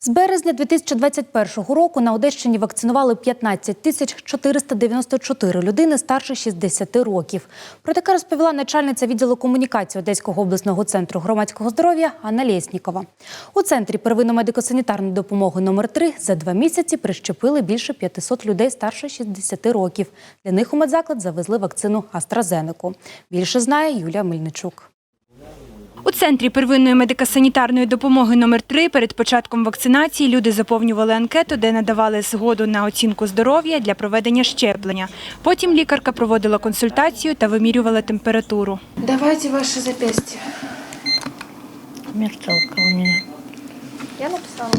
З березня 2021 року на Одещині вакцинували 15 тисяч 494 людини старше 60 років. Про таке розповіла начальниця відділу комунікації Одеського обласного центру громадського здоров'я Анна Лєснікова. У центрі первинно-медико-санітарної допомоги номер 3 за два місяці прищепили більше 500 людей старше 60 років. Для них у медзаклад завезли вакцину AstraZeneca. Більше знає Юлія Мельничук. У центрі первинної медико-санітарної допомоги номер 3 перед початком вакцинації люди заповнювали анкету, де надавали згоду на оцінку здоров'я для проведення щеплення. Потім лікарка проводила консультацію та вимірювала температуру. Давайте ваши запястья. Мерцалка у меня. Я написала.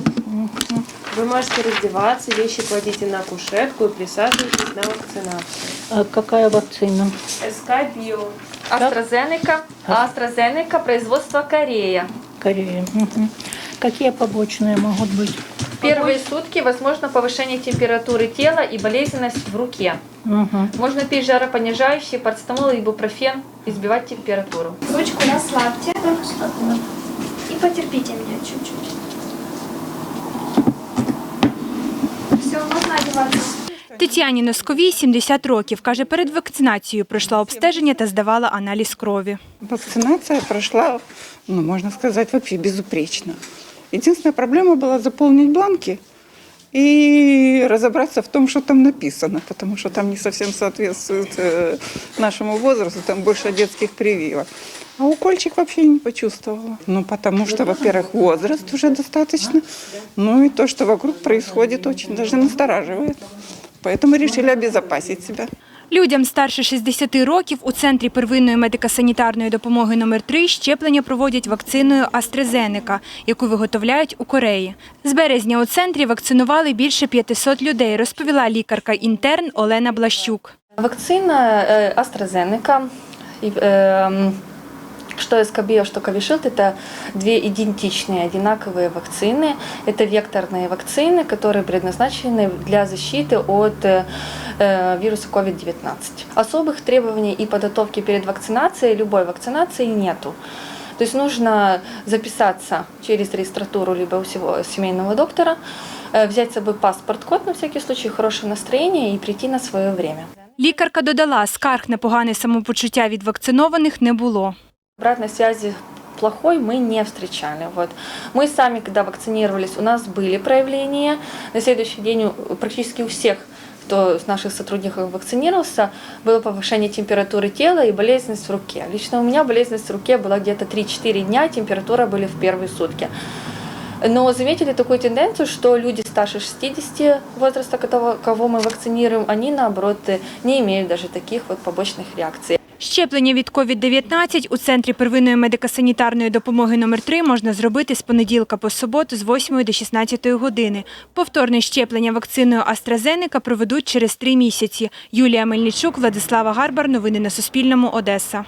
Вы можете раздеваться, вещи кладите на кушетку и присаживайтесь на вакцинацию. А какая вакцина? СК Био. AstraZeneca. AstraZeneca, производство Корея. Корея. Мгм. Какие побочные могут быть? В первые сутки возможно повышение температуры тела и болезненность в руке. Мгм. Можно пить жаропонижающие, парацетамол, ибупрофен, избивать температуру. Ручку расслабьте и потерпите меня чуть-чуть. Тетяні Носковій 70 років. Каже, перед вакцинацією пройшла обстеження та здавала аналіз крові. Вакцинация прошла, ну, можно сказать, вообще безупречно. Единственная проблема была заполнить бланки и разобраться в том, что там написано, потому что там не совсем соответствует э, нашему возрасту, там больше детских прививок. А укольчик вообще не почувствовала. Ну, потому что, во-первых, возраст уже достаточно, ну и то, что вокруг происходит, очень даже настораживает. Поэтому решили обезопасить себя. Людям старше 60 років у центрі первинної медико-санітарної допомоги номер 3 щеплення проводять вакциною AstraZeneca, яку виготовляють у Кореї. З березня у центрі вакцинували більше 500 людей, розповіла лікарка-інтерн Олена Блащук. Вакцина э, AstraZeneca, и, эм, что Эскобио, что Covishield, это две идентичные, одинаковые вакцины. Это векторные вакцины, которые предназначены для защиты от э, э, вируса COVID-19. Особых требований и подготовки перед вакцинацией, любой вакцинации нету. То есть нужно записаться через регистратуру либо у всего семейного доктора, э, взять с собой паспорт-код на всякий случай, хорошее настроение и прийти на свое время. Лікарка додала, скарг на погане самопочуття від вакцинованих не було. Обратной связи плохой мы не встречали. Вот. Мы сами, когда вакцинировались, у нас были проявления. На следующий день практически у всех, кто из наших сотрудников вакцинировался, было повышение температуры тела и болезненность в руке. Лично у меня болезненность в руке была где-то 3-4 дня, температура были в первые сутки. Но заметили такую тенденцию, что люди старше 60 возраста, кого, мы вакцинируем, они наоборот не имеют даже таких вот побочных реакций. Щеплення від COVID-19 у центрі первинної медико-санітарної допомоги номер 3 можна зробити з понеділка по суботу з 8 до 16 години. Повторне щеплення вакциною AstraZeneca проведуть через три місяці. Юлія Мельничук, Владислава Гарбар. Новини на Суспільному. Одеса.